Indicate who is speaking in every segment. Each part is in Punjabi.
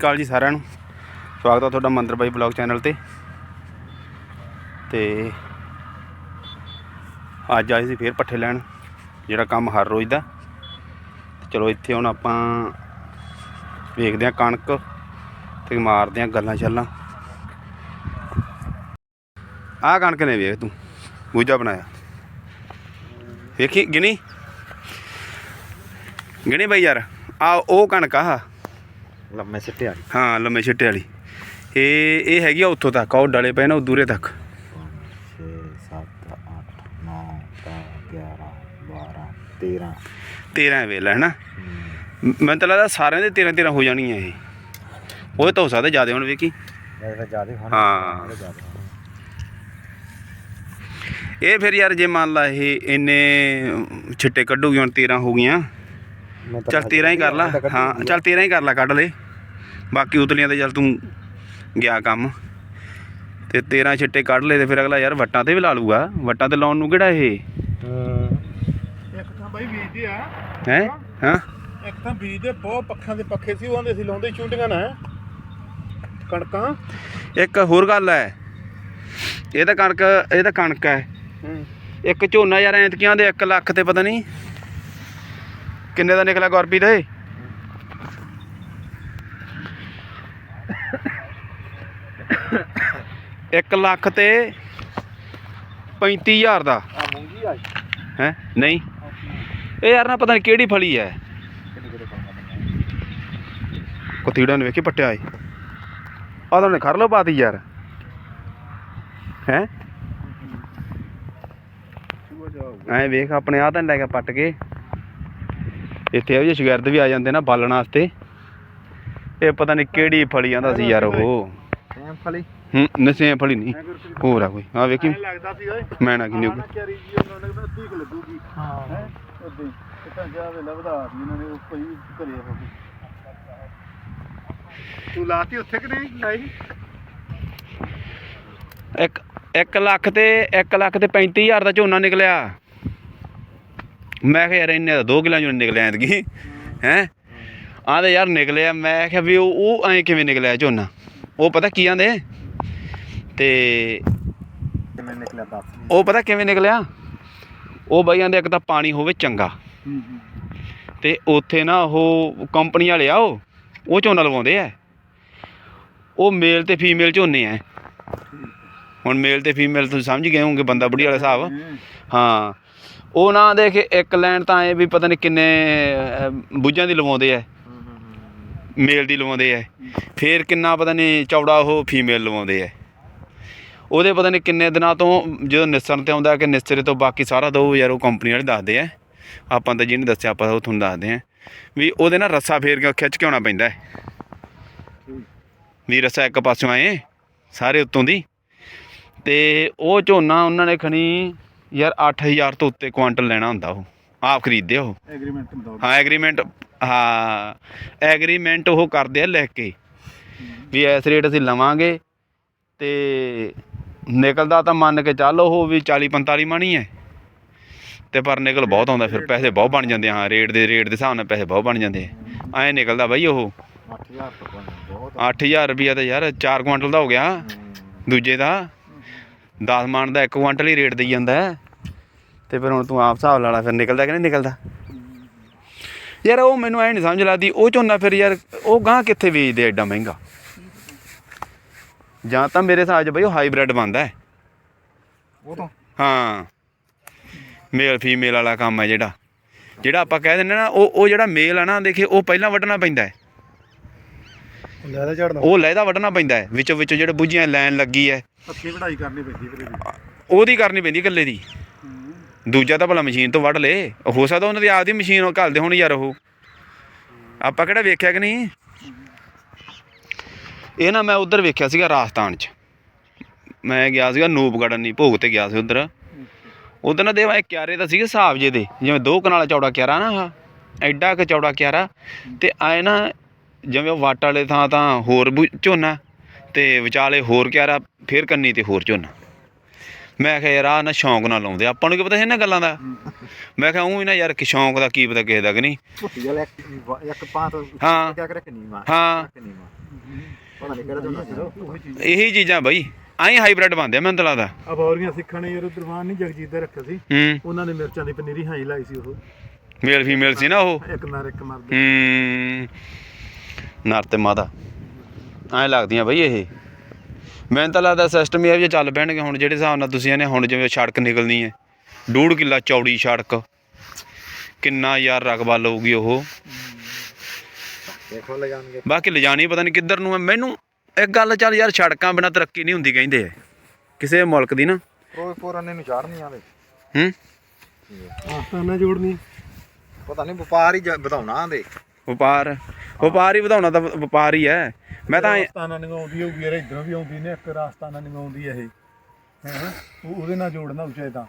Speaker 1: ਸ਼੍ਰੀ ਅਕਾਲ ਜੀ ਸਾਰਿਆਂ ਨੂੰ। ਸਵਾਗਤ ਹੈ ਤੁਹਾਡਾ ਮੰਦਰ ਬਾਈ ਬਲੌਗ ਚੈਨਲ ਤੇ। ਤੇ ਅੱਜ ਆਏ ਸੀ ਫੇਰ ਪੱਠੇ ਲੈਣ, ਜਿਹੜਾ ਕੰਮ ਹਰ ਰੋਜ਼ ਦਾ। ਚਲੋ ਇੱਥੇ ਹੁਣ ਆਪਾਂ ਵੇਖਦੇ ਹਾਂ ਕਣਕ ਤੇ ਮਾਰਦੇ ਹਾਂ ਗੱਲਾਂ ਚੱਲਾਂ ਆਹ ਕਣਕ ਨੇ ਵੇਖ ਤੂੰ, ਬੂਝਾ ਬਣਾਇਆ। ਵੇਖੀ ਗਿਣੀ? ਗਿਣੀ ਬਾਈ ਯਾਰ ਆ ਉਹ ਕਣਕ ਆ
Speaker 2: ਲੰਮੇ ਸਿੱਟੇ ਵਾਲੀ।
Speaker 1: ਹਾਂ ਲੰਮੇ ਛਿੱਟੇ ਵਾਲੀ। ਇਹ ਇਹ ਹੈਗੀ ਆ ਉੱਥੋਂ ਤੱਕ ਉਹ ਡਲੇ ਪਏ ਨੇ ਉਹ ਦੂਰੇ ਤੱਕ।
Speaker 2: 6 7 8 9 10 11 12 13
Speaker 1: 13 ਵੇਲ ਹੈ ਨਾ ਮੈਨੂੰ ਤਾਂ ਲੱਗਦਾ ਸਾਰਿਆਂ ਦੇ 13 13 ਹੋ ਜਾਣੀਆਂ ਇਹ। ਉਹ ਤਾਂ ਹੋ ਸਕਦਾ ਜ਼ਿਆਦਾ ਹੁਣ ਵੇਖੀ।
Speaker 2: ਇਹ ਤਾਂ ਜ਼ਿਆਦਾ ਹੋਣਾ।
Speaker 1: ਹਾਂ।
Speaker 2: ਇਹ ਜ਼ਿਆਦਾ ਹੋਣਾ।
Speaker 1: ਇਹ ਫਿਰ ਯਾਰ ਜੇ ਮੰਨ ਲਾ ਇਹ ਇੰਨੇ ਛਿੱਟੇ ਕੱਢੂਗੀ ਹੁਣ 13 ਹੋ ਗਈਆਂ।
Speaker 2: ਮੈਂ ਤਾਂ
Speaker 1: ਚੱਲ 13 ਹੀ ਕਰ ਲਾ। ਹਾਂ ਚੱਲ 13 ਹੀ ਕਰ ਲਾ ਕੱਢ ਲੈ। ਬਾਕੀ ਉਤਲੀਆਂ ਤੇ ਚੱਲ ਤੂੰ ਗਿਆ ਕੰਮ। ਤੇ 13 ਛਿੱਟੇ ਕੱਢ ਲਏ ਤੇ ਫਿਰ ਅਗਲਾ ਯਾਰ ਵੱਟਾਂ ਤੇ ਵੀ ਲਾ ਲੂਗਾ। ਵੱਟਾਂ ਤੇ ਲਾਉਣ ਨੂੰ ਕਿਹੜਾ ਇਹ।
Speaker 3: ਇੱਕ ਤਾਂ ਬਾਈ ਬੀਜਦੇ ਆ।
Speaker 1: ਹੈ? ਹਾਂ?
Speaker 3: ਇੱਕ ਤਾਂ ਬੀਜਦੇ ਬਹੁਤ ਪੱਖਾਂ ਦੇ ਪੱਖੇ ਸੀ ਉਹ ਆਂਦੇ ਸੀ ਲਾਉਂਦੇ ਚੁੰਡੀਆਂ ਨਾ। ਕਣਕਾਂ।
Speaker 1: ਇੱਕ ਹੋਰ ਗੱਲ ਹੈ ਇਹ ਤਾਂ ਕਣਕ ਇਹ ਤਾਂ ਕਣਕ ਹੈ। ਇੱਕ ਝੋਨਾ ਯਾਰ ਐਤਕੀਆਂ ਦੇ 1 ਲੱਖ ਤੇ ਪਤਾ ਨਹੀਂ ਕਿੰਨੇ ਦਾ ਨਿਕਲਿਆ ਗੁਰਪ੍ਰੀਤ ਏ ਇੱਕ ਲੱਖ ਤੇ 35000 ਦਾ।
Speaker 2: ਆ ਮੂੰਗੀ ਆ
Speaker 1: ਹੈ? ਨਹੀਂ। ਇਹ ਯਾਰ ਨਾ ਪਤਾ ਨਹੀਂ ਕਿਹੜੀ ਫਲੀ ਹੈ ਕੁਤੀੜਾ ਨੇ ਵੇਖੀ ਪੱਟਿਆ ਏ। ਆਹ ਤਾਂ ਨੇ ਖਰ ਲੋ ਪਾਤੀ ਯਾਰ। ਹੈ? ਐ ਵੇਖ ਆਪਣੇ ਆ ਤਾਂ ਲੈ ਕੇ ਪੱਟ ਕੇ। ਇੱਥੇ ਇਹੋ ਜਿਹੇ ਸ਼ਗਿਰਦ ਵੀ ਆ ਜਾਂਦੇ ਨਾ ਬਾਲਣ ਵਾਸਤੇ। ਇਹ ਪਤਾ ਨਹੀਂ ਕਿਹੜੀ ਫਲੀ ਆਂਦਾ ਸੀ ਯਾਰ ਉਹ।
Speaker 2: ਫਲੀ।
Speaker 1: ਹੂੰ ਨਸੇ ਫਲੀ ਨਹੀਂ। ਹੋਰ ਆ ਕੋਈ? ਆ ਵੇਖੀ।
Speaker 3: ਐਂ ਲੱਗਦਾ ਸੀ ਓਏ
Speaker 1: ਮੈਂ ਨਾ ਕਿੰਨੀ
Speaker 3: ਆਹ ਚਾਰੀ ਜੀ ਉਹਨਾਂ ਨੇ ਅੱਧੀ ਕੁ ਲੱਗੂਗੀ।
Speaker 2: ਹਾਂ।
Speaker 3: ਹੈ? ਉਦਾਂ ਹੀ। ਕਿਤਾ ਜਾ ਵੇਲਾ ਵਧਾ ਦੀ ਇਹਨਾਂ ਨੇ ਉਹ ਕੋਈ ਘਰੇ ਹੋ ਗਈ ਤੂੰ ਲਾਤੀ ਉੱਥੇ ਕਿ ਨਹੀਂ ਲਾਈ?
Speaker 1: ਇੱਕ 1 ਲੱਖ ਤੇ 1 ਲੱਖ ਤੇ 35000 ਦਾ ਝੋਨਾ ਨਿਕਲਿਆ। ਮੈਂ ਕਿਹਾ ਯਾਰ ਇੰਨੇ ਦਾ 2 ਕਿੱਲਿਆਂ ਚੋਂ ਨੀ ਨਿਕਲਿਆ ਐਤਕੀ। ਹੈ? ਆਂਦੇ ਯਾਰ ਨਿਕਲਿਆ ਮੈਂ ਕਿਹਾ ਵੀ ਉਹ ਉਹ ਐਂ ਕਿਵੇਂ ਨਿਕਲਿਆ ਝੋਨਾ? ਉਹ ਪਤਾ ਕੀ ਆਂਦੇ? ਤੇ
Speaker 2: ਕਿਵੇਂ ਨਿਕਲਿਆ ਦੱਸ
Speaker 1: ਉਹ ਪਤਾ ਕਿਵੇਂ ਨਿਕਲਿਆ? ਉਹ ਬਾਈ ਆਂਦੇ ਇੱਕ ਤਾਂ ਪਾਣੀ ਹੋਵੇ ਚੰਗਾ। ਤੇ ਉੱਥੇ ਨਾ ਉਹ ਕੰਪਨੀ ਵਾਲੇ ਆ ਉਹ ਉਹ ਝੋਨਾ ਲਵਾਉਂਦੇ ਆ। ਉਹ ਮੇਲ ਤੇ ਫੀਮੇਲ ਝੋਨੇ ਆ। ਹੁਣ ਮੇਲ ਤੇ ਫੀਮੇਲ ਤੁਸੀਂ ਸਮਝ ਗਏ ਹੋਵੋਗੇ ਬੰਦਾ ਬੁੜੀ ਵਾਲਾ ਹਿਸਾਬ। ਹਾਂ ਉਹ ਨਾ ਦੇਖ ਇੱਕ ਲਾਈਨ ਤਾਂ ਐ ਵੀ ਪਤਾ ਨਹੀਂ ਕਿੰਨੇ ਬੁੱਝਾਂ ਦੀ ਲਵਾਉਂਦੇ ਆ। ਮੇਲ ਦੀ ਲਵਾਉਂਦੇ ਆ। ਫੇਰ ਕਿੰਨਾ ਪਤਾ ਨਹੀਂ ਚੌੜਾ ਉਹ ਫੀਮੇਲ ਲਵਾਉਂਦੇ ਆ। ਉਹਦੇ ਪਤਾ ਨਹੀਂ ਕਿੰਨੇ ਦਿਨਾਂ ਤੋਂ ਜਦੋਂ ਨਿਸਰਨ ਤੇ ਆਉਂਦਾ ਕਿ ਨਿਸਰੇ ਤੋਂ ਬਾਕੀ ਸਾਰਾ ਦੋ ਯਾਰ ਉਹ ਕੰਪਨੀ ਵਾਲੇ ਦੱਸਦੇ ਆ। ਆਪਾਂ ਤਾਂ ਜਿਹਨੇ ਦੱਸਿਆ ਆਪਾਂ ਉਹ ਤੁਹਾਨੂੰ ਦੱਸਦੇ ਆ। ਵੀ ਉਹਦੇ ਨਾਲ ਰੱਸਾ ਫੇਰ ਕੇ ਖਿੱਚ ਕੇ ਆਉਣਾ ਪੈਂਦਾ ਹੈ? ਵੀ ਰੱਸਾ ਇੱਕ ਪਾਸਿਓਂ ਆਏ ਸਾਰੇ ਉੱਤੋਂ ਦੀ। ਤੇ ਉਹ ਝੋਨਾ ਉਹਨਾਂ ਨੇ ਖਣੀ ਯਾਰ 8000 ਤੋਂ ਉੱਤੇ ਕੁਆਂਟਲ ਲੈਣਾ ਹੁੰਦਾ ਉਹ। ਆਪ ਖਰੀਦਦੇ ਉਹ।
Speaker 3: ਐਗਰੀਮੈਂਟ
Speaker 1: ਹਾਂ ਐਗਰੀਮੈਂਟ ਹਾਂ। ਐਗਰੀਮੈਂਟ ਉਹ ਕਰਦੇ ਆ ਲਿਖ ਕੇ। ਵੀ ਇਸ ਰੇਟ ਅਸੀਂ ਲਵਾਂਗੇ ਤੇ ਨਿਕਲਦਾ ਤਾਂ ਮੰਨ ਕੇ ਚੱਲ ਉਹ ਵੀ 40 45 ਮਣੀ ਹੈ। ਤੇ ਪਰ ਨਿਕਲ ਬਹੁਤ ਆਉਂਦਾ ਫਿਰ ਪੈਸੇ ਬਹੁਤ ਬਣ ਜਾਂਦੇ ਹਾਂ ਰੇਟ ਦੇ ਰੇਟ ਦੇ ਹਿਸਾਬ ਨਾਲ ਪੈਸੇ ਬਹੁਤ ਬਣ ਜਾਂਦੇ ਐਂ ਨਿਕਲਦਾ ਬਾਈ ਉਹ।
Speaker 2: 8000 ਤੋਂ ਬਣ ਬਹੁਤ
Speaker 1: 8000 ਰੁਪਿਆ ਤਾਂ ਯਾਰ 4 ਕੁਆਂਟਲ ਦਾ ਹੋ ਗਿਆ। ਦੂਜੇ ਦਾ। 10 ਮਣ ਦਾ 1 ਕੁਆਂਟਲ ਹੀ ਰੇਟ ਦੇਈ ਜਾਂਦਾ। ਤੇ ਫਿਰ ਹੁਣ ਤੂੰ ਆਪ ਹਿਸਾਬ ਲਾ ਲਾ ਫਿਰ ਨਿਕਲਦਾ ਕਿ ਨਹੀਂ ਨਿਕਲਦਾ? ਯਾਰ ਉਹ ਮੈਨੂੰ ਐ ਨਹੀਂ ਸਮਝ ਲੱਗਦੀ ਉਹ ਝੋਨਾ ਫਿਰ ਯਾਰ ਉਹ ਗਾਂ ਕਿੱਥੇ ਵੇਚਦੇ ਐਡਾ ਮਹਿੰਗਾ? ਜਾਂ ਤਾਂ ਮੇਰੇ ਹਿਸਾਬ 'ਚ ਬਈ ਉਹ ਹਾਈਬ੍ਰਿਡ ਬੰਦਾ ਹੈ
Speaker 2: ਉਹ ਤਾਂ।
Speaker 1: ਹਾਂ। ਮੇਲ ਫੀਮੇਲ ਵਾਲਾ ਕੰਮ ਹੈ ਜਿਹੜਾ। ਜਿਹੜਾ ਆਪਾਂ ਕਹਿ ਦਿੰਦੇ ਨਾ ਉਹ ਉਹ ਜਿਹੜਾ ਮੇਲ ਆ ਨਾ ਦੇਖੇ ਉਹ ਪਹਿਲਾਂ ਵੱਢਣਾ ਪੈਂਦਾ ਹੈ
Speaker 3: ਲੈਦਾ ਝੜਦਾ
Speaker 1: ਉਹ ਲਹਿਦਾ ਵੱਢਣਾ ਪੈਂਦਾ ਹੈ ਵਿੱਚੋਂ ਵਿੱਚੋਂ ਜਿਹੜੇ ਬੁੱਝੀਆਂ ਲਾਈਨ ਲੱਗੀ ਹੈ
Speaker 3: ਹੱਥੀ ਵਢਾਈ ਕਰਨੀ ਪੈਂਦੀ ਫਿਰ
Speaker 1: ਉਹਦੀ ਕਰਨੀ ਪੈਂਦੀ ਇਕੱਲੇ ਦੀ। ਦੂਜਾ ਤਾਂ ਭਲਾ ਮਸ਼ੀਨ ਤੋਂ ਵੱਢ ਲੇ। ਹੋ ਸਕਦਾ ਉਹਨਾਂ ਦੀ ਆਪਦੀ ਮਸ਼ੀਨ ਉਹ ਘੱਲਦੇ ਹੋਣ ਯਾਰ ਉਹ। ਆਪਾਂ ਕਿਹੜਾ ਵੇਖਿਆ ਕਿ ਨਹੀਂ? ਇਹ ਨਾ ਮੈਂ ਉਧਰ ਵੇਖਿਆ ਸੀਗਾ ਰਾਜਸਥਾਨ 'ਚ। ਮੈਂ ਗਿਆ ਸੀਗਾ ਨੂਪਗੜ੍ਹ ਨਹੀਂ ਭੋਗ ਤੇ ਗਿਆ ਸੀ ਉਧਰ। ਉਧਰ ਨਾ ਦੇਵਾ ਇਹ ਕਿਆਰੇ ਦਾ ਸੀਗਾ ਹਿਸਾਬ ਜੇ ਦੇ ਜਿਵੇਂ ਦੋ ਕਨਾਲਾ ਚੌੜਾ ਕਿਆਰਾ ਨਾ ਆਹ ਐਡਾ ਕੁ ਚੌੜਾ ਕਿਆਰਾ। ਤੇ ਆਏ ਨਾ ਜਿਵੇਂ ਉਹ ਵਾਟ ਵਾਲੇ ਥਾਂ ਤਾਂ ਹੋਰ ਝੋਨਾ ਤੇ ਵਿਚਾਲੇ ਹੋਰ ਕਿਆਰਾ ਫੇਰ ਕੰਨੀ ਤੇ ਹੋਰ ਝੋਨਾ। ਮੈਂ ਕਿਹਾ ਯਾਰ ਆ ਨਾ ਸ਼ੌਂਕ ਨਾਲ ਲਾਉਂਦੇ ਆਪਾਂ ਨੂੰ ਕੀ ਪਤਾ ਸੀ ਇਹਨਾਂ ਗੱਲਾਂ ਦਾ? ਮੈਂ ਕਿਹਾ ਉਹ ਨਾ ਯਾਰ ਕਿ ਸ਼ੌਂਕ ਦਾ ਕੀ ਪਤਾ ਕਿਸੇ ਦਾ ਕਿ ਨਹੀਂ।
Speaker 2: ਇੱਕ ਇੱਕ
Speaker 1: ਹਾਂ। ਹਾਂ।
Speaker 2: ਕਿ ਨੀਵਾ ਪਤਾ ਨਹੀਂ ਕਿਹੜਾ ਝੋਨਾ ਸੀ
Speaker 3: ਉਹੀ। ਚੀਜ਼
Speaker 1: ਇਹੀ ਚੀਜ਼ਾਂ ਬਈ। ਐਂ ਹਾਈਬ੍ਰਿਡ ਬਣਦੇ ਆ ਮੈਨੂੰ ਤਾਂ ਲੱਗਦਾ।
Speaker 3: ਅਬੌਰੀਆਂ ਸਿੱਖਾਂ ਨੇ ਯਾਰ ਦਰਬਾਨ ਨਹੀਂ ਜਗਜੀਤ ਦਾ ਰੱਖਿਆ ਸੀ।
Speaker 1: ਹੂੰ।
Speaker 3: ਉਹਨਾਂ ਨੇ ਮਿਰਚਾਂ ਦੀ ਪਨੀਰੀ ਹਾਈ ਲਾਈ ਸੀ ਉਹ।
Speaker 1: ਮੇਲ ਫੀਮੇਲ ਸੀ ਨਾ ਉਹ?
Speaker 3: ਇੱਕ ਨਰ ਇੱਕ ਮਰਦ।
Speaker 1: ਹੂੰ। ਨਰ ਤੇ ਮਾਦਾ ਐਂ ਲੱਗਦੀਆਂ ਬਈ ਇਹ। ਮੈਨੂੰ ਤਾਂ ਲੱਗਦਾ ਸਿਸਟਮ ਇਹ ਚੱਲ ਪੈਣਗੇ ਹੁਣ ਜਿਹੜੇ ਹਿਸਾਬ ਨਾਲ ਤੁਸੀਂ ਇਹਨੇ ਹੁਣ ਜਿਵੇਂ ਸੜਕ ਨਿਕਲਣੀ ਹੈ। ਡੂਢ ਕਿੱਲਾ ਚੌੜੀ ਸੜਕ। ਕਿੰਨਾ ਯਾਰ ਰਕਬਾ ਲਊਗੀ ਉਹ।
Speaker 2: ਦੇਖੋ ਲੈ ਜਾਣਗੇ
Speaker 1: ਬਾਕੀ ਲਿਜਾਣੀ ਪਤਾ ਨਹੀਂ ਕਿੱਧਰ ਨੂੰ ਹੈ ਮੈਨੂੰ ਇੱਕ ਗੱਲ ਚੱਲ ਯਾਰ ਸੜਕਾਂ ਬਿਨਾਂ ਤਰੱਕੀ ਨਹੀਂ ਹੁੰਦੀ ਕਹਿੰਦੇ ਕਿਸੇ ਮੁਲਕ ਦੀ ਨਾ।
Speaker 2: ਫਿਰੋਜ਼ਪੁਰ ਅੰਨੇ ਨੂੰ ਚਾੜਨੀ ਆਵੇ।
Speaker 1: ਹੂੰ?
Speaker 3: ਆਸਤਾਨਾ ਜੋੜਨੀ।
Speaker 2: ਪਤਾ ਨਹੀਂ ਵਪਾਰ ਹੀ ਵਧਾਉਣਾ ਆਂਦੇ।
Speaker 1: ਵਪਾਰ। ਵਪਾਰ ਹੀ ਵਧਾਉਣਾ ਤਾਂ ਵਪਾਰ ਹੀ ਹੈ ਮੈਂ ਤਾਂ
Speaker 3: ਨਹੀਂ ਆਉਂਦੀ ਹੋਊਗੀ ਯਾਰ ਇਧਰੋਂ ਵੀ ਆਉਂਦੀ ਨੇ ਇੱਕ ਰਾਸਤਾਨਾ ਨਹੀਂ ਆਉਂਦੀ ਇਹ। ਹੈ? ਉਹਦੇ ਨਾਲ ਜੋੜਨਾ ਉਚੇ ਤਾਂ।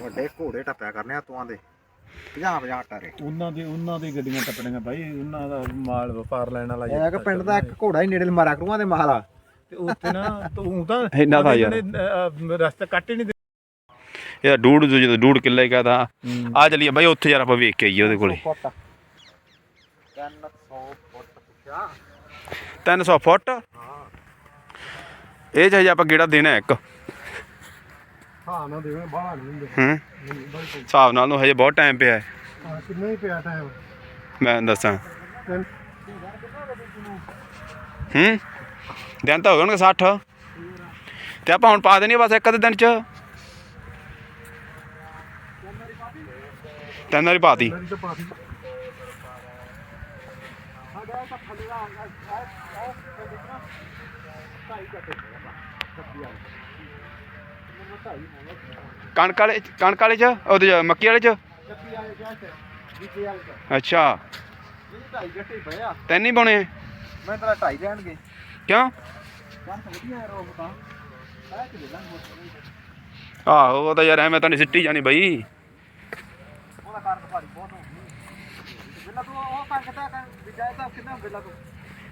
Speaker 2: ਵੱਡੇ ਘੋੜੇ ਟੱਪਿਆ ਕਰਨੇ ਆ ਤੂੰ ਦੇ 50 50 ਟਾਰੇ
Speaker 3: ਉਹਨਾਂ ਦੇ ਉਹਨਾਂ ਦੀ ਗੱਡੀਆਂ ਟੱਪਣੀਆਂ ਬਾਈ ਉਹਨਾਂ ਦਾ ਮਾਲ ਵਪਾਰ ਲੈਣ ਵਾਲਾ
Speaker 2: ਇਹ ਕਿ ਪਿੰਡ ਦਾ ਇੱਕ ਘੋੜਾ ਹੀ ਨੇੜੇ ਮਾਰਿਆ ਕਰੂਆਂ ਦੇ ਮਹਾਲਾ
Speaker 3: ਤੇ ਉੱਥੇ ਨਾ ਤੂੰ ਤਾਂ
Speaker 1: ਇੰਨਾ ਤਾਂ ਯਾਰ।
Speaker 3: ਉਹਨੇ, ਅਹ, ਰਸਤਾ ਕੱਟ ਹੀ ਨਹੀਂ
Speaker 1: ਯਾਰ ਡੂਢ ਜਦੋਂ ਡੂਢ ਕਿੱਲਾ ਹੀ ਕਹਦਾ
Speaker 3: ਦਿੱਤਾ
Speaker 1: ਆ ਚਲੀਏ ਬਾਈ ਉੱਥੇ ਯਾਰ ਆਪਾਂ ਵੇਖ ਕੇ ਆਈਏ ਉਹਦੇ ਕੋਲੇ।
Speaker 2: 300 ਫੁੱਟ ਪੁੱਛਿਆ।
Speaker 1: 300 ਫੁੱਟ?
Speaker 2: ਹਾਂ।
Speaker 1: ਇਹ ਚਾਹੀਏ ਆਪਾਂ ਗੇੜਾ ਦੇਣਾ ਇੱਕ।
Speaker 3: ਹਾਂ ਨਾ ਦੇਵੇ ਬਾਹਰ ਨਹੀਂ ਹੁੰਦੇ
Speaker 1: ਹੂੰ?
Speaker 3: ਨਹੀਂ ਬਾਈ
Speaker 1: ਹਿਸਾਬ ਨਾਲ ਨੂੰ ਹਜੇ ਬਹੁਤ ਟਾਈਮ ਪਿਆ ਹੈ।
Speaker 3: ਹਾਂ ਕਿੰਨਾ ਹੀ ਪਿਆ ਟਾਈਮ
Speaker 1: ਮੈਂ ਦੱਸਾਂ।
Speaker 3: ਤਿੰਨ।
Speaker 1: ਹੂੰ? ਦਿਨ ਤਾਂ ਹੋ ਗਏ ਹੋਣਗੇ 60 ਤੇ ਆਪਾਂ ਹੁਣ ਪਾ ਦੇਣੀ ਆ ਬਸ ਇੱਕ ਅੱਧੇ ਦਿਨ ਚ। ਤਿੰਨ ਵਾਰੀ ਪਾਤੀ
Speaker 3: ਮੇਰੀ ਤਾਂ ਪਾਤੀ
Speaker 1: ਕਣਕ ਵਾਲੇ ਕਣਕ ਵਾਲੇ ਚ, ਉਹਦੇ ਚ, ਮੱਕੀ ਵਾਲੇ ਚ? ਅੱਛਾ।
Speaker 2: ਢਾਈ ਗੱਟੇ ਪਿਆ
Speaker 1: ਤਿੰਨ ਹੀ ਪਾਉਣੇ
Speaker 2: ਮੈਂ ਤੇਰਾ ਢਾਈ ਲੈਣਗੇ
Speaker 1: ਕਿਉਂ?
Speaker 2: ਆਹੋ,
Speaker 1: ਉਹ ਤਾਂ ਯਾਰ ਐਵੇਂ ਤਾਂ ਨਹੀਂ ਸਿੱਟੀ ਜਾਣੀ ਬਈ।
Speaker 2: ਉਹਦਾ ਕਾਰਨ ਭਾਰੀ ਬਹੁਤ ਹੋ। ਗਈ ਬਿੱਲਾ ਤੂੰ ਉਹ ਕੰਨ ਕਿਤਾ ਕੰਨ ਤਾਂ ਕਿੰਨਾ ਬਿੱਲਾ ਤੂੰ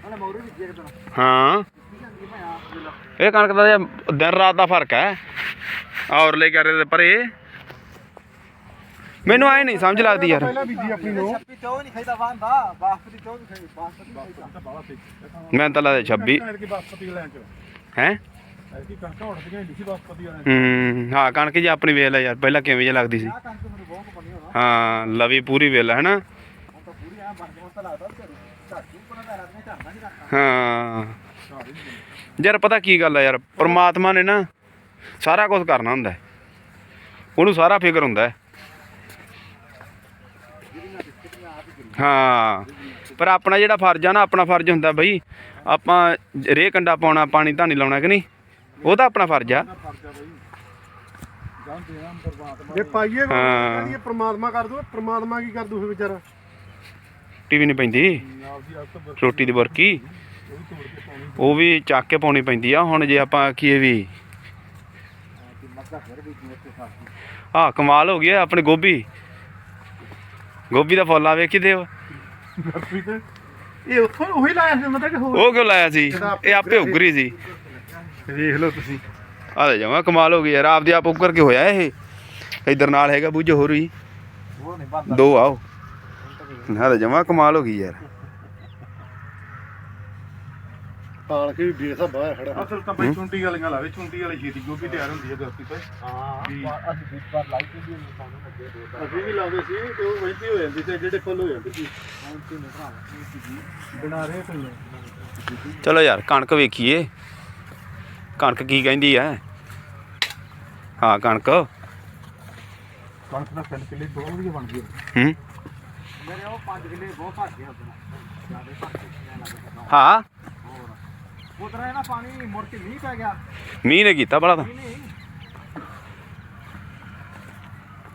Speaker 2: ਉਹਨੇ ਮੌਰੀ ਵੀ ਜੇਕ
Speaker 1: ਹਾਂ ਇਹ ਕਣਕ ਦਾ ਦਿਨ ਰਾਤ ਦਾ ਫ਼ਰਕ ਹੈ। ਔਰਲੇ ਕਰੇ ਦੇ ਪਰੇ। ਮੈਨੂੰ ਐ ਨਹੀਂ ਸਮਝ ਲੱਗਦੀ ਯਾਰ।
Speaker 3: ਪਹਿਲਾਂ ਬੀਜੀ ਆਪਣੀ ਨੂੰ
Speaker 2: ਛੱਪੀ ਚੋ ਨਹੀਂ ਖਾਈਦਾ ਵਾਂਦਾ ਬਾਸਪਤੀ ਚੋ ਨਹੀਂ ਖਾਈ ਬਾਸਪਤੀ ਨਹੀਂ ਖਾਈਦਾ
Speaker 3: ਤਾਂ ਬਾਲਾ ਤੇ
Speaker 1: ਮੈਂ ਤਾਂ ਲੱਗਦਾ 26
Speaker 3: ਐਤਕੀ ਬਾਸਪਤੀ ਲੈਣ ਚ।
Speaker 1: ਹੈ?
Speaker 3: ਕਣਕਾਂ ਸੀ ਬਾਸਪਤੀ
Speaker 1: ਹੂੰ ਹਾਂ ਕਣਕ ਜੀ ਆਪਣੀ ਵੇਲ ਹੈ ਯਾਰ ਪਹਿਲਾਂ ਕਿਵੇਂ ਜਿਹਾ ਲੱਗਦੀ ਸੀ।
Speaker 2: ਆ
Speaker 1: ਹਾਂ ਲਵੀ ਪੂਰੀ ਵੇਲ ਹੈ ਹਨਾ?
Speaker 2: ਤਾਂ ਆ ਤਾਂ ਤੇ
Speaker 1: ਹਾਂ। ਯਾਰ ਪਤਾ ਕੀ ਗੱਲ ਹੈ ਯਾਰ ਪ੍ਰਮਾਤਮਾ ਨੇ ਨਾ ਸਾਰਾ ਕੁਝ ਕਰਨਾ ਹੁੰਦਾ। ਉਹਨੂੰ ਸਾਰਾ ਫਿਕਰ ਹੁੰਦਾ ਹੈ। ਪਰ ਆਪਣਾ ਜਿਹੜਾ ਫਰਜ਼ ਆ ਨਾ ਆਪਣਾ ਫਰਜ਼ ਹੁੰਦਾ ਬਈ ਆਪਾਂ ਰੇ ਕੰਡਾ ਪਾਉਣਾ ਪਾਣੀ ਧਾਣੀ ਲਾਉਣਾ ਕਿ ਨਹੀਂ ਉਹ ਤਾਂ ਆਪਣਾ ਫਰਜ਼ ਆ
Speaker 3: ਜੇ ਪਾਈਏ
Speaker 1: ਹਾਂ।
Speaker 3: ਕਹਿੰਦੀ ਪ੍ਰਮਾਤਮਾ ਕਰ ਦੂ ਪ੍ਰਮਾਤਮਾ ਕੀ ਕਰ ਦੂ ਫਿਰ ਵਿਚਾਰਾ
Speaker 1: ਟੀਵੀ ਨਹੀਂ ਪੈਂਦੀ ਰੋਟੀ ਦੀ ਬਰਕੀ
Speaker 3: ਉਹ ਵੀ
Speaker 1: ਚੱਕ ਕੇ ਪਾਉਣੀ ਪੈਂਦੀ ਆ ਹੁਣ ਜੇ ਆਪਾਂ ਆਖੀਏ ਵੀ ਆਹ ਕਮਾਲ ਹੋ ਗਿਆ ਆਪਣੇ ਗੋਭੀ। ਗੋਭੀ ਦਾ ਫੁੱਲ ਆ ਵੇਖੀ ਦਿਓ
Speaker 3: ਗੁਰਪ੍ਰੀਤ ਇਹ ਉੱਥੋਂ ਉਹੀ ਲਾਇਆ ਸੀ ਮਤਲਬ ਕਿ ਹੋਰ।
Speaker 1: ਉਹ ਕਿਉਂ ਲਾਇਆ ਸੀ? ਇਹ ਆਪੇ ਉਗਰੀ ਸੀ।
Speaker 3: ਵੇਖ ਲਓ ਤੁਸੀਂ।
Speaker 1: ਆ ਲੈ ਜਾਵਾਂ ਕਮਾਲ ਹੋ ਗਈ ਯਾਰ ਆਪਦੇ ਆਪ ਉੱਗਰ ਕੇ ਹੋਇਆ ਇਹ। ਇਧਰ ਨਾਲ ਹੈਗਾ ਬੂਝੋ ਹੋਰ ਵੀ। ਦੋ ਆਓ। ਨਾ ਲੈ ਜਾਵਾਂ ਕਮਾਲ ਹੋ ਗਈ ਯਾਰ।
Speaker 3: ਪਾਲ ਕੇ ਵੀ ਬੇਸਾ ਬਾਹਰ ਖੜਾ। ਅਸਲ ਤਾਂ ਬਈ ਚੁੰਟੀ ਵਾਲੀਆਂ ਲਾਵੇ ਚੁੰਟੀ ਵਾਲੀ ਛੇਤੀ ਗੋਭੀ ਤਿਆਰ ਹੁੰਦੀ ਹੈ ਗੁਰਪ੍ਰੀਤ
Speaker 2: ਹਾਂ ਅਸੀਂ ਵੀ ਵਾਰ ਲਾਈਟ ਦੀ ਸਾਨੂੰ ਲੱਗੇ ਦੋ ਤਾਂ
Speaker 3: ਅਸੀਂ ਵੀ ਲਾਉਂਦੇ ਸੀ ਤੇ ਉਹ ਵੈਂਦੀ ਹੋ ਜਾਂਦੀ ਸੀ ਜਿਹੜੇ ਫੁੱਲ ਹੋ ਜਾਂਦੇ ਸੀ।
Speaker 2: ਤੇ
Speaker 3: ਬਣਾ ਰਹੇ ਪਈਆਂ
Speaker 1: ਚਲੋ ਯਾਰ ਕਣਕ ਵੇਖੀਏ। ਕਣਕ ਕੀ ਕਹਿੰਦੀ ਐ ਹਾਂ ਕਣਕ।
Speaker 3: ਕਣਕ ਦਾ ਤਿੰਨ ਕਿੱਲੇ ਬਹੁਤ ਵਧੀਆ ਬਣ ਗਈ।
Speaker 1: ਹੂੰ।
Speaker 2: ਮੇਰੇ ਉਹ 5 ਕਿੱਲੇ ਬਹੁਤ ਭਰ ਗਏ ਆਪਣਾ।
Speaker 1: ਹਾਂ।
Speaker 2: ਉਧਰ ਹੈ ਨਾ ਪਾਣੀ ਮੁੜ ਕੇ ਨਹੀਂ ਪੈ ਗਿਆ।
Speaker 1: ਮੀਂਹ ਨੇ ਕੀਤਾ ਬੜਾ ਤਾਂ।
Speaker 2: ਨਹੀਂ ਨਹੀਂ।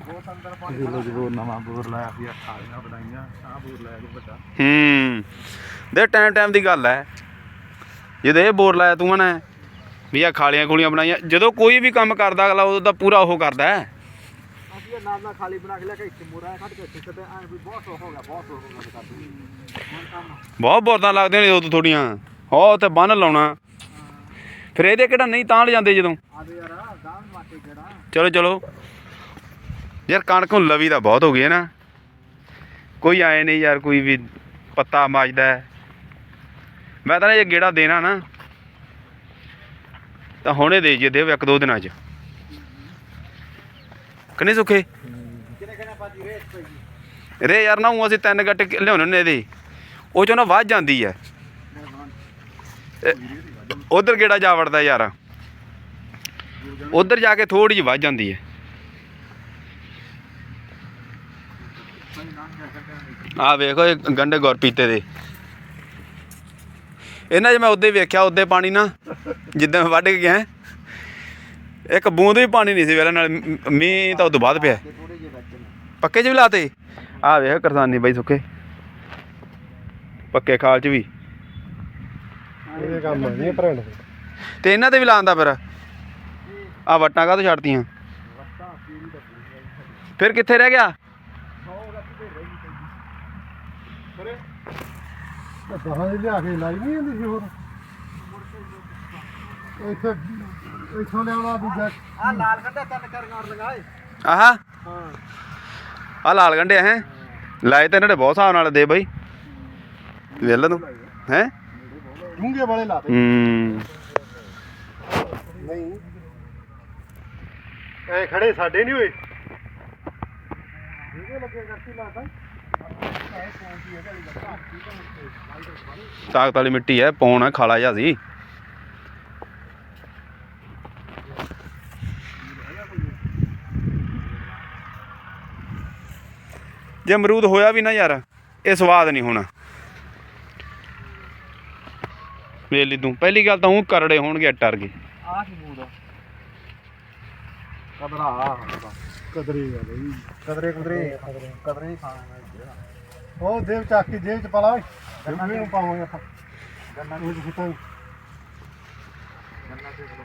Speaker 2: ਬਹੁਤ ਅੰਦਰ ਪਾਣੀ
Speaker 3: ਇਹ ਲੋ ਜੋ ਨਵਾਂ ਬੋਰ ਲਾਇਆ ਸੀ ਖਾਲੀਆਂ ਬਣਾਈਆਂ ਆਹ ਬੋਰ ਲਾਇਆ ਜੀ ਵੱਡਾ।
Speaker 1: ਹੂੰ। ਦੇ ਟਾਈਮ ਟਾਈਮ ਦੀ ਗੱਲ ਐ ਜਦੋਂ ਇਹ ਬੋਰ ਲਾਇਆ ਤੂੰ ਨਾ ਵੀ ਆ ਖਾਲੀਆਂ ਖੂਲੀਆਂ ਬਣਾਈਆਂ ਜਦੋਂ ਕੋਈ ਵੀ ਕੰਮ ਕਰਦਾ ਅਗਲਾ ਉਹਦਾ ਪੂਰਾ ਉਹ ਕਰਦਾ ਹੈ।
Speaker 2: ਅਸੀਂ ਇਹ ਨਾਲ ਨਾਲ ਖਾਲੀ ਬਣਾ ਕੇ ਲੈ ਕੇ ਇੱਥੇ ਮੋਰਾ ਕੱਢ ਕੇ ਇੱਥੇ ਕਦੇ ਐ ਵੀ ਬਹੁਤ ਹੋ ਗਿਆ ਬਹੁਤ ਹੋ ਗਿਆ ਕਰ ਹੁਣ ਕੰਮ।
Speaker 1: ਬਹੁਤ ਬੋਰਦਾਂ ਲੱਗਦੀਆਂ ਨੇ ਉਦੋਂ ਥੋੜੀਆਂ ਹੋ ਤੇ ਬੰਨ ਲਾਉਣਾ। ਫਿਰ ਇਹਦੇ ਕਿਹੜਾ ਨਹੀਂ ਤਾਂ ਜਾਂਦੇ? ਜਦੋਂ ਚਲੋ ਚਲੋ। ਯਾਰ ਕਣਕ ਨੂੰ ਲਵੀ ਦਾ ਬਹੁਤ ਹੋ ਗਈ ਹੈ ਨਾ। ਕੋਈ ਆਏ ਨਹੀਂ ਯਾਰ ਕੋਈ ਵੀ ਪੱਤਾ ਮਾਜਦਾ। ਮੈਂ ਤਾਂ ਇਹ ਗੇੜਾ ਦੇਣਾ ਨਾ। ਤਾਂ ਹੁਣੇ ਦੇ ਜੇ ਦੇ ਇੱਕ ਦੋ ਦਿਨਾਂ ਚ। ਕਨੇ
Speaker 2: ਪਈ।
Speaker 1: ਰੇ ਯਾਰ ਨਾ ਊਂ ਅਸੀਂ ਤਿੰਨ ਗੱਟ ਲਿਆਉਣੇ ਨੇ ਇਹਦੇ। ਉਹ ਚੋਂ ਨਾ ਵੱਧ ਜਾਂਦੀ ਹੈ। ਉਧਰ ਗੇੜਾ ਜਾ ਵੜਦਾ ਯਾਰ? ਉਧਰ ਜਾ ਕੇ ਥੋੜੀ ਜਿਹੀ ਵੱਧ ਜਾਂਦੀ ਹੈ। ਆ ਵੇਖੋ ਇਹ ਗੰਡੇ ਗੁਰਪੀਤੇ ਦੇ। ਇਹਨਾਂ 'ਚ ਮੈਂ ਉਦੋਂ ਵੇਖਿਆ ਉਦੋਂ ਪਾਣੀ ਨਾ, ਜਿੱਦਾਂ ਮੈਂ ਵੱਢ ਕੇ ਗਿਆ, ਇੱਕ ਬੂੰਦ ਵੀ ਪਾਣੀ ਨਹੀਂ ਸੀ ਵੇਲੇ, ਨਾਲ ਮੀਂਹ ਤਾਂ ਉਦੋਂ ਬਾਅਦ ਪਿਆ। ਪੱਕੇ 'ਚ ਵੀ ਲਾਤੇ? ਆ ਵੇਖ ਕਰਸਾਨੀ ਬਾਈ ਸੁੱਕੇ ਪੱਕੇ ਖਾਲ 'ਚ ਵੀ।
Speaker 3: ਇਹ ਕੰਮ ਨਹੀਂ ਭਰਨ
Speaker 1: ਤੇ ਇਹਨਾਂ ਤੇ ਵੀ ਲਾਉਂਦਾ ਫਿਰ? ਆ ਵਟਾਂ ਕਾਹਤੋਂ ਛੱਡਤੀਆਂ? ਫਿਰ ਕਿੱਥੇ ਰਹਿ ਗਿਆ?
Speaker 3: ਦਹਾਂ ਦੇ ਲਿਆ ਕੇ ਲਾਈ ਨਹੀਂ ਹੁੰਦੀ ਸੀ ਹੋਰ। ਇੱਥੇ ਇੱਥੋਂ ਲਿਆਉਣਾ ਦੂਜਾ।
Speaker 2: ਆ ਲਾਲ ਕੰਡਾ ਤਿੰਨ ਕਰ ਗਾੜ ਲਗਾਏ।
Speaker 1: ਆਹਾ?
Speaker 2: ਹਾਂ
Speaker 1: ਆ ਲਾਲ ਗੰਡੇ ਹੈ? ਲਾਏ ਤੇ ਇਹਨਾਂ ਨੇ ਬਹੁਤ ਹਿਸਾਬ ਨਾਲ ਦੇ ਬਾਈ। ਵੇਲ ਤੂੰ ਹੈ?
Speaker 3: ਡੂੰਗੇ ਵਾਲੇ ਲਾ ਦੇ।
Speaker 1: ਹੂੰ।
Speaker 3: ਨਹੀਂ। ਐ ਖੜੇ ਸਾਡੇ ਨਹੀਂ ਹੋਏ। ਡੂੰਗੇ ਲੱਗੇ ਕਰਤੀ ਲਾਤਾ
Speaker 1: ਤਾਕਤ ਵਾਲੀ ਮਿੱਟੀ ਹੈ ਪੌਣ ਹੈ ਖਾਲਾ ਜਿਹਾ ਸੀ। ਜੇ ਅਮਰੂਦ ਹੋਇਆ ਵੀ ਨਾ ਯਾਰ ਇਹ ਸਵਾਦ ਨਹੀਂ ਹੋਣਾ। ਵੇਖ ਲਈ ਤੂੰ। ਪਹਿਲੀ ਗੱਲ ਤਾਂ ਉਹ ਕਰੜੇ ਹੋਣਗੇ ਟਰ ਗਏ
Speaker 2: ਆ ਕੀ ਮੂਦ ਕਦਰਾ ਆ
Speaker 3: ਕਦਰੇ ਆ ਬਈ।
Speaker 2: ਕਦਰੇ ਕੁਦਰੇ। ਕਦਰੇ। ਹੀ ਖਾਣਾ
Speaker 3: ਉਹ ਦੇਵ ਚੱਕ ਕੇ ਜੇਬ ਚ ਪਾ ਲਾ ਓਏ ਡੂੰਗੇ ਨੂੰ ਪਾਵਾਂਗੇ ਆਪਾਂ।
Speaker 2: ਗੰਨਾ
Speaker 3: ਉਹ ਜਿੱਤਾਂ
Speaker 2: ਗੰਨਾ ਤੇ ਚਲੋ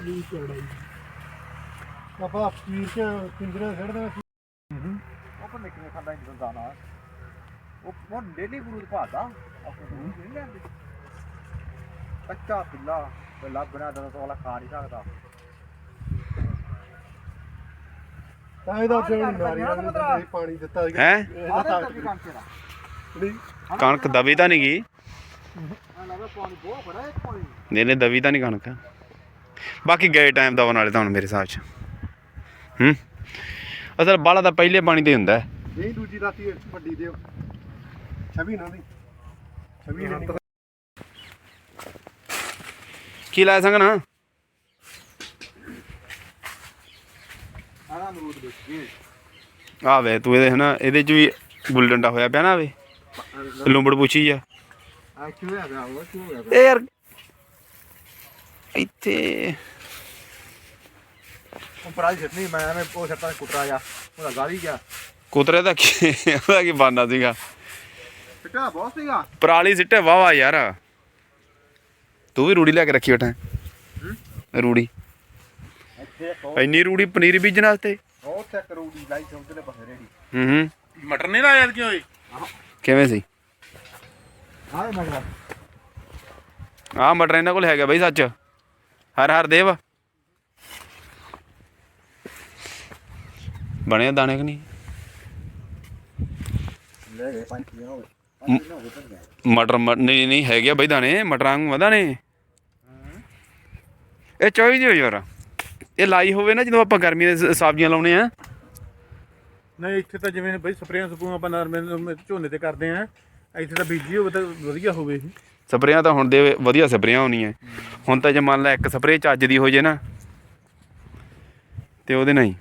Speaker 3: ਪਲੀਜ਼ ਚੜਾਈ ਆਪਾਂ ਪੀਰ ਕੇ ਪਿੰਜਰੇ ਛੱਡ ਦੇਣਾ।
Speaker 2: ਉਹ ਪਰ ਨਿਕਲੇ ਖਾਂਦਾ ਨਹੀਂ ਦਾਣਾ ਉਹ ਉਹ ਡੇਲੀ ਗੁਰੂ ਦਾ ਭਾਦਾ ਆਪਣੇ ਗੁਰੂ ਨਹੀਂ ਲੈਂਦੇ। ਕੱਚਾ ਪਿੱਲਾ ਤੇ ਦਣਾ ਤੋਂ ਵਾਲਾ ਖਾ ਨਹੀਂ ਸਕਦਾ।
Speaker 3: ਤਾਂ ਇਹਦਾ
Speaker 2: ਆਹ
Speaker 3: ਉੱਤੇ
Speaker 2: ਗੱਲ
Speaker 3: ਨਾਰੀ
Speaker 2: ਕਰਨੀ ਆ
Speaker 3: ਨਾਲ
Speaker 2: ਤੇਰਾ।
Speaker 3: ਪਾਣੀ ਦਿੱਤਾ ਸੀਗਾ।
Speaker 1: ਹੈਂ?
Speaker 3: ਇਹਦਾ
Speaker 2: ਆਦੇ
Speaker 3: ਤਾਂ
Speaker 2: ਤਾਂ ਵੀ ਕੰਮ ਤੇਰਾ
Speaker 3: ਨਹੀਂ।
Speaker 1: ਕਣਕ ਦਵੀ ਤਾਂ ਨਹੀਂ ਗਈ
Speaker 2: ਆ ਲੱਗਦਾ ਪਾਣੀ ਬਹੁਤ ਬੜਾ ਹੈ ਪਾਣੀ।
Speaker 1: ਨਹੀਂ ਨਹੀਂ ਦਵੀ ਤਾਂ ਨਹੀਂ ਕਣਕ। ਬਾਕੀ ਗਏ ਟਾਈਮ ਦਾ ਨਾਲੇ ਤਾਂ ਹੁਣ ਮੇਰੇ ਹਿਸਾਬ 'ਚ। ਹੂੰ? ਅਸਲ ਬਾਲਾ ਤਾਂ ਪਹਿਲੇ ਪਾਣੀ ਤੇ ਹੀ ਹੁੰਦਾ ਹੈ।
Speaker 3: ਨਹੀਂ ਦੂਜੀ ਰਾਤੀ ਵੱਡੀ ਦਿਓ। ਛਵੀ ਨਾ ਦੀ। ਛਵੀ ਨੇ ਨਹੀਂ
Speaker 1: ਕੀ ਲਾਇਆ
Speaker 2: ਆਹ ਅਮਰੂਦ ਦੇਖੀਏ
Speaker 1: ਆ ਵੇ ਤੂੰ ਇਹਦੇ ਹਨਾ ਇਹਦੇ 'ਚ ਵੀ ਗੁੱਲ ਡੰਡਾ ਹੋਇਆ ਪਿਆ ਨਾ ਵੇ। ਲੁੰਬੜ ਪੁੱਛੀ ਆ।
Speaker 2: ਆ ਕਿਉਂ ਹੈਗਾ ਉਹ ਕਿਉਂ ਹੈਗਾ
Speaker 1: ਇਹ ਯਾਰ ਇੱਥੇ।
Speaker 2: ਛੱਡਣੀ ਮੈਂ ਐਵੇਂ ਉਹ ਛੱਟਾਂ ਕੁੱਟਰਾ ਜਾ ਉਹਦਾ ਗਾਲੀ ਗਿਆ।
Speaker 1: ਕੁਤਰੇ ਦਾ ਕੀ ਉਹਦਾ ਕੀ ਬਾਨਾ ਸੀਗਾ?
Speaker 2: ਫਿੱਟਾ ਬਹੁਤ ਸੀਗਾ।
Speaker 1: ਪਰਾਲੀ ਸਿੱਟੇ ਵਾਵਾ ਯਾਰ। ਤੂੰ ਵੀ ਰੂੜੀ ਲੈ ਕੇ ਰੱਖੀ ਬੈਠਾ। ਰੂੜੀ।
Speaker 2: ਇੱਥੇ ਇੱਕ
Speaker 1: ਇੰਨੀ ਰੂੜੀ ਪਨੀਰ ਬੀਜਣ ਵਾਸਤੇ?
Speaker 2: ਬਹੁਤ ਚੱਕ ਰੂੜੀ ਲਾਈ ਚੌਂਕਲੇ ਪਾਸੇ ਰੇੜੀ
Speaker 1: ਹੂੰ ਹੂੰ।
Speaker 3: ਮਟਰ ਨਹੀਂ ਲਾਇਆ ਓਏ?
Speaker 1: ਕਿਵੇਂ ਸੀ?
Speaker 2: ਆਹ ਮਗਲਾ।
Speaker 1: ਆ ਮਟਰ ਇਹਨਾਂ ਕੋਲ ਹੈਗਾ ਬਈ ਸੱਚ। ਹਰ ਹਰ ਦੇਵ। ਬਣਿਆ ਦਾਣੇ ਕਿ ਨਹੀਂ?
Speaker 2: ਲੈ ਗਏ ਪੰਜ ਕਿਲੋ ਹੋ ਗਏ। ਪੰਜ ਕਿਲੋ ਹੋ ਗਏ ਤਾਂ ਗਏ
Speaker 1: ਮਟਰ ਮ- ਨਹੀਂ ਨਹੀਂ ਹੈਗੇ ਆ ਬਈ ਦਾਣੇ। ਮਟਰਾਂ ਨੂੰ ਵਧਾ ਨੇ ਇਹ ਚਾਹੀਦੀ ਹੋ ਯਾਰ। ਇਹ ਲਾਈ ਹੋਵੇ ਨਾ ਜਦੋਂ ਆਪਾਂ ਗਰਮੀਆਂ ਦੇ ਸਬਜ਼ੀਆਂ ਲਾਉਣੇ ਆ।
Speaker 3: ਨਹੀਂ ਇੱਥੇ ਤਾਂ ਜਿਵੇਂ ਬਈ ਸਪਰੇਆਂ ਸਪੂਆਂ ਆਪਾਂ ਨਰਮੇ ਝੋਨੇ ਤੇ ਕਰਦੇ ਆ। ਇੱਥੇ ਤਾਂ ਬੀਜੀ ਹੋਵੇ ਤਾਂ ਵਧੀਆ ਹੋਵੇ ਇਹ।
Speaker 1: ਸਪਰੇਆਂ ਤਾਂ ਹੁਣ ਦੇ ਵਧੀਆ ਸਪਰੇਆਂ ਹੋਣੀਆਂ। ਹੁਣ ਤਾਂ ਜੇ ਮੰਨ ਲੈ ਇੱਕ ਸਪਰੇਅ ਚੱਜ ਦੀ ਹੋ ਜੇ ਨਾ ਤੇ ਉਹਦੇ ਨਾਲ ਹੀ।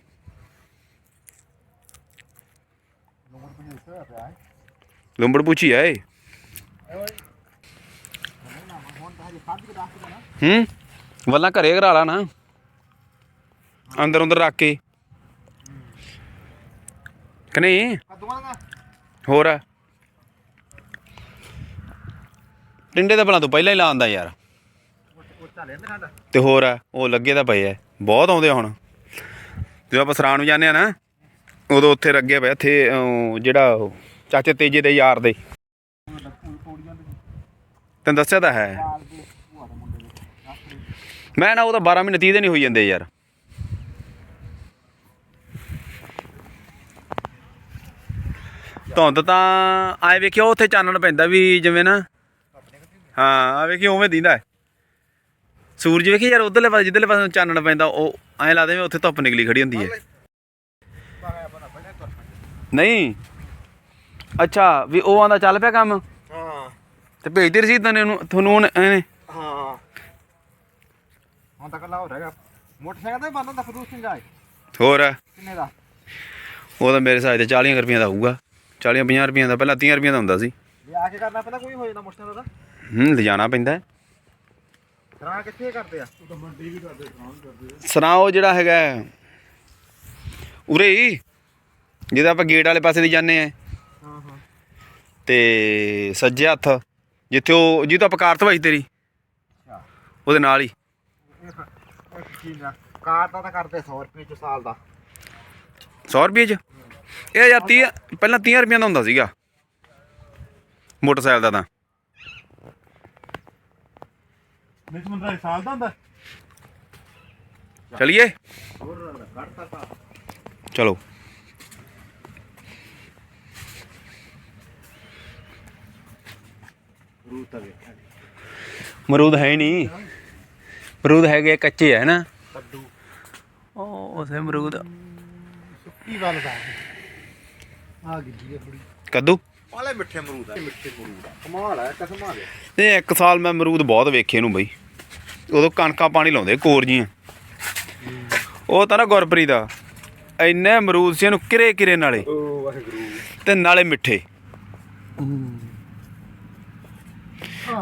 Speaker 1: ਲੰਬੜ ਪੁੱਛੀ ਆ ਇਹ। ਹੂੰ? ਵੱਲਾਂ ਘਰੇ ਘਰਾ ਲਾ ਨਾ। ਅੰਦਰ ਅੰਦਰ ਰੱਖ ਕੇ। ਕਿ ਹੋਰ? ਟਿੰਡੇ ਤਾਂ ਭਲਾ ਤੂੰ ਪਹਿਲਾਂ ਹੀ ਲਾਉਂਦਾ ਯਾਰ। ਤੇ ਹੋਰ? ਆ, ਉਹ ਲੱਗੇ ਤਾਂ ਪਏ ਐ। ਬਹੁਤ ਆਉਂਦੇ ਆ ਹੁਣ। ਜਦੋਂ ਆਪਾਂ ਸਰਾਂ ਨੂੰ ਜਾਂਦੇ ਆ ਨਾ ਉਦੋਂ ਉੱਥੇ ਲੱਗੇ ਪਏ ਇੱਥੇ ਜਿਹੜਾ ਉਹ ਚਾਚੇ ਤੇਜੇ ਦੇ ਯਾਰ ਦੇ। ਤੈਨੂੰ ਦੱਸਿਆ ਤਾਂ ਹੈ
Speaker 2: ਪਾਲ ਦੇ ਭੂਆ ਦੇ ਮੁੰਡੇ ਦੇ
Speaker 1: ਮੈਂ ਨਾ ਉਹ ਤਾਂ 12 ਮਹੀਨੇ 30 ਦਿਨ ਹੀ ਹੋਈ ਜਾਂਦੇ ਯਾਰ। ਧੁੰਦ ਤਾਂ ਆਏ ਵੇਖਿਓ ਉੱਥੇ ਚਾਨਣ ਪੈਂਦਾ ਵੀ ਜਿਵੇਂ ਨਾ। ਹਾਂ ਆ ਵੇਖੀ ਉਵੇਂ ਦਿੰਦਾ ਸੂਰਜ ਵੇਖੀ ਯਾਰ ਉਧਰਲੇ ਪਾਸੇ ਜਿੱਧਰਲੇ ਪਾਸੇ ਚਾਨਣ ਪੈਂਦਾ ਉਹ ਐਂ ਲੱਗਦਾ ਵੀ ਉੱਥੇ ਧੁੱਪ ਨਿਕਲੀ ਖੜੀ ਹੁੰਦੀ ਹੈ। ਨਹੀਂ। ਅੱਛਾ ਵੀ ਉਹ ਆਂਦਾ ਚੱਲ ਪਿਆ ਕੰਮ।
Speaker 2: ਹਾਂ।
Speaker 1: ਤੇ ਭੇਜਦੇ ਰਸੀਦਾਂ ਨੇ ਉਹਨੂੰ ਤੁਹਾਨੂੰ
Speaker 2: ਹਾਂ ਹੁਣ ਤੱਕ ਲਾ ਹੋ ਰਿਹਾ ਮੋਟਰਸਾਈਕਲ ਤੇ ਬੰਦਾ ਦਾ ਫਰੂਟ ਸਿੰਘ ਆਏ
Speaker 1: ਹੋਰ?
Speaker 2: ਕਿੰਨੇ ਦਾ?
Speaker 1: ਉਹ ਤਾਂ ਮੇਰੇ ਹਿਸਾਬ ਤੇ 40 ਕੁ ਰੁਪਈਆਂ ਦਾ ਹੋਊਗਾ। 40 50 ਰੁਪਈਆਂ ਦਾ ਪਹਿਲਾਂ 30 ਰੁਪਈਆਂ ਦਾ ਹੁੰਦਾ ਸੀ।
Speaker 2: ਕੇ ਕਰਨਾ ਪਹਿਲਾਂ ਕੋਈ ਹੋ ਜਾਂਦਾ ਮੋਟਰਸਾਈਕਲ ਦਾ?
Speaker 1: ਹੂੰ ਲਿਜਾਣਾ ਪੈਂਦਾ ਹੈ।
Speaker 2: ਕਰਾਂ ਕਿੱਥੇ ਕਰਦੇ ਆ?
Speaker 1: ਸਰਾਂ ਉਹ ਜਿਹੜਾ ਹੈਗਾ ਹੈ, ਉਰੇ ਹੀ। ਜਿਹਦਾ ਆਪਾਂ ਗੇਟ ਵਾਲੇ ਪਾਸੇ ਦੀ ਜਾਂਦੇ ਆ
Speaker 2: ਹਾਂ ਹਾਂ।
Speaker 1: ਤੇ ਸੱਜੇ ਹੱਥ। ਜਿੱਥੇ ਉਹ ਜਿਹਦੇ ਤੋਂ ਆਪਾਂ ਕਾਰ ਧਵਾਈ ਤੇਰੀ।
Speaker 2: ਅੱਛਾ।
Speaker 1: ਉਹਦੇ ਨਾਲ ਹੀ।
Speaker 2: ਕਾਰ ਦਾ ਤਾਂ ਕਰਦੇ 100 ਰੁਪਏ ਚ ਸਾਲ ਦਾ।
Speaker 1: 100 ਰੁਪਏ ਚ? ਇਹ ਯਾਰ 30 ਪਹਿਲਾਂ 30 ਰੁਪਈਆਂ ਦਾ ਹੁੰਦਾ ਸੀਗਾ। ਮੋਟਰਸਾਈਕਲ ਦਾ ਤਾਂ।
Speaker 3: ਵਿੱਚ ਮੰਦਰਾ ਸਾਲ ਦਾ ਹੁੰਦਾ।
Speaker 1: ਚਲਿਏ। ਚਲੋ। ਮਰੂਦ ਹੈ ਹੀ ਨਹੀਂ। ਮਰੂਦ ਹੈਗੇ ਕੱਚੇ ਹੈ ਨਾ?
Speaker 2: ਕੱਦੂ।
Speaker 1: ਉਹ ਉਸੇ ਮਰੂਦ
Speaker 2: ਕੀ ਵੱਲ ਦਾ ਆ ਗਈ ਜੀ ਥੋੜੀ
Speaker 1: ਕੱਦੂ?
Speaker 2: ਵਾਲੇ ਮਿੱਠੇ ਅਮਰੂਦ ਆ। ਮਿੱਠੇ ਅਮਰੂਦ ਆ। ਕਮਾਲ ਹੈ ਕਸਮ ਆ। ਗਿਆ
Speaker 1: ਇਹ ਇੱਕ ਸਾਲ ਮੈਂ ਅਮਰੂਦ ਬਹੁਤ ਵੇਖੇ ਨੂੰ ਬਈ। ਉਦੋਂ ਕਣਕਾਂ ਪਾਣੀ ਲਾਉਂਦੇ ਕੋਰ ਜੀਆਂ। ਉਹ ਤਾਂ ਨਾ ਗੁਰਪ੍ਰੀਤ ਦਾ ਇੰਨੇ ਅਮਰੂਦ ਸੀ ਇਹਨੂੰ ਕਿਰੇ ਕਿਰੇ ਨਾਲੇ।
Speaker 2: ਵਾਹਿਗੁਰੂ।
Speaker 1: ਤੇ ਨਾਲੇ ਮਿੱਠੇ।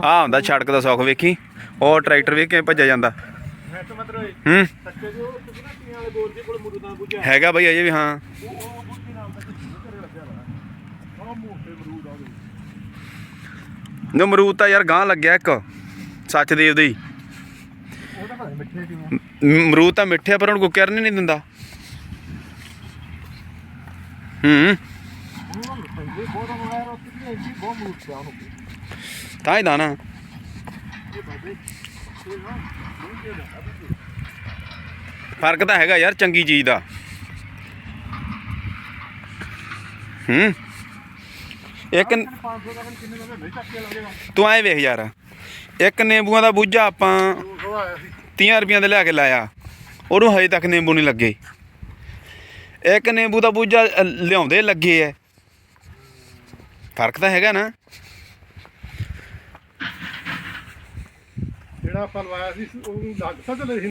Speaker 1: ਆ ਹੁੰਦਾ ਛੜਕ ਦਾ ਸੁੱਖ ਵੇਖੀ। ਉਹ ਟਰੈਕਟਰ ਵੇਖ ਕੇ ਭੱਜਿਆ ਜਾਂਦਾ? ਹੂੰ।
Speaker 3: ਨਾ ਮੁਰਦਾ
Speaker 1: ਹੈਗਾ ਬਈ ਅਜੇ ਵੀ ਹਾਂ।
Speaker 3: ਉਹ ਉਹ ਬੁੱਝੀ ਨਾਮ ਦਾ ਕਿੰਨੇ ਘਰੇ ਲੱਗਿਆ ਵਾ? ਉਹ ਮੋਟੇ ਅਮਰੂਦ ਆ ਉਹਦੇ
Speaker 1: ਜੋ ਅਮਰੂਦ ਤਾਂ ਯਾਰ ਗਾਂ ਲੱਗਿਆ ਇੱਕ ਸੱਚਦੇਵ ਦੇ ਹੀ।
Speaker 2: ਉਹ ਤਾਂ ਨੀ ਮਿੱਠੇ
Speaker 1: ਪਰ ਉਹਨੂੰ ਕੋਈ ਕਿਰਨ ਨਹੀਂ ਦਿੰਦਾ। ਹੂੰ।
Speaker 2: ਵੀ
Speaker 1: ਤਾਂ ਹੀ ਦਾ ਫ਼ਰਕ ਤਾਂ ਹੈਗਾ ਯਾਰ ਚੰਗੀ ਚੀਜ਼ ਦਾ। ਹੂੰ। ਇੱਕ
Speaker 2: 500 ਦਾ ਕਿੰਨੇ ਦਾ ਨਹੀਂ ਚੱਕੇ ਲੱਗੇਗਾ
Speaker 1: ਤੂੰ ਐ ਵੇਖ ਯਾਰ ਇੱਕ ਨਿੰਬੂਆਂ ਦਾ ਬੂਝਾ ਆਪਾਂ
Speaker 2: ਉਹ ਆਇਆ ਸੀ।
Speaker 1: 30 ਰੁਪਈਆਂ ਦੇ ਲਿਆ ਕੇ ਲਾਇਆ ਉਹਨੂੰ ਹਜੇ ਤੱਕ ਨਿੰਬੂ ਨਹੀਂ ਲੱਗੇ। ਇੱਕ ਨਿੰਬੂ ਦਾ ਬੂਝਾ ਲਿਆਉਂਦੇ ਲੱਗੇ ਐ। ਫ਼ਰਕ ਤਾਂ ਹੈਗਾ ਨਾ।
Speaker 3: ਜਿਹੜਾ ਆਪਾਂ ਲਵਾਇਆ ਸੀ ਉਹ ਲੱਗ ਤਾਂ ਸੀ